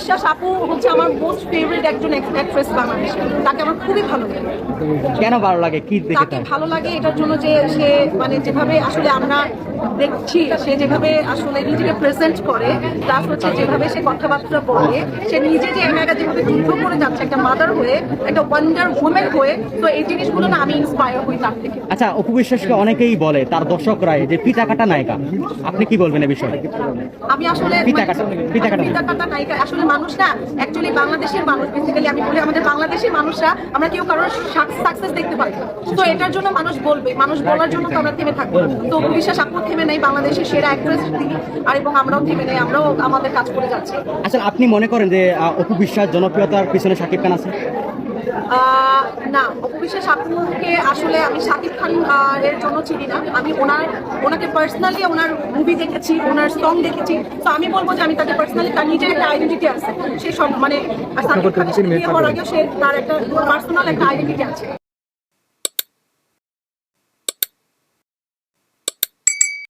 বিশ্বাস আপু হচ্ছে আমার মোস্ট ফেভারিট একজন অ্যাক্ট্রেস বাংলাদেশে। তাকে আমার খুবই ভালো লাগে। কেন ভালো লাগে? কি দেখে তাকে ভালো লাগে এটার জন্য যে সে মানে যেভাবে আসলে আমরা দেখছি সে যেভাবে আসলে নিজেকে প্রেজেন্ট করে প্লাস হচ্ছে যেভাবে সে কথাবার্তা বলে সে নিজে যে একা যেভাবে যুদ্ধ করে যাচ্ছে একটা মাদার হয়ে একটা ওয়ান্ডার ওমেন হয়ে তো এই জিনিসগুলো না আমি ইন্সপায়ার হই তার থেকে। আচ্ছা অপু বিশ্বাসকে অনেকেই বলে তার দর্শকরাই যে পিতা কাটা নায়িকা। আপনি কি বলবেন এ বিষয়ে? আমি আসলে কাটা, পিতা কাটা। পিতা কাটা নায়িকা আসলে মানুষ না অ্যাকচুয়ালি বাংলাদেশের মানুষ বেসিক্যালি আমি বলি আমাদের বাংলাদেশের মানুষরা আমরা কেউ কারোর সাকসেস দেখতে পাই তো এটার জন্য মানুষ বলবে মানুষ বলার জন্য তো আমরা থেমে থাকব। তো বিশ্বাস আপু থেমে নেই বাংলাদেশের সেরা অ্যাক্ট্রেস তিনি আর এবং আমরাও থেমে নেই আমরাও আমাদের কাজ করে যাচ্ছি। আচ্ছা আপনি মনে করেন যে অপু বিশ্বাস জনপ্রিয়তার পিছনে সাকিব খান আছে? আহ, না অপবিশ্বাস আপুকে আসলে আমি শাকিব খান এর জন্য চিনি না। আমি ওনার ওনাকে পার্সোনালি ওনার মুভি দেখেছি ওনার সং দেখেছি। তো আমি বলব যে আমি তাকে পার্সোনালি তার নিজের একটা আইডেন্টিটি আছে। সে সব মানে শাকিব খানের সাথে বিয়ে হওয়ার আগেও সে তার একটা পার্সোনাল একটা আইডেন্টিটি আছে।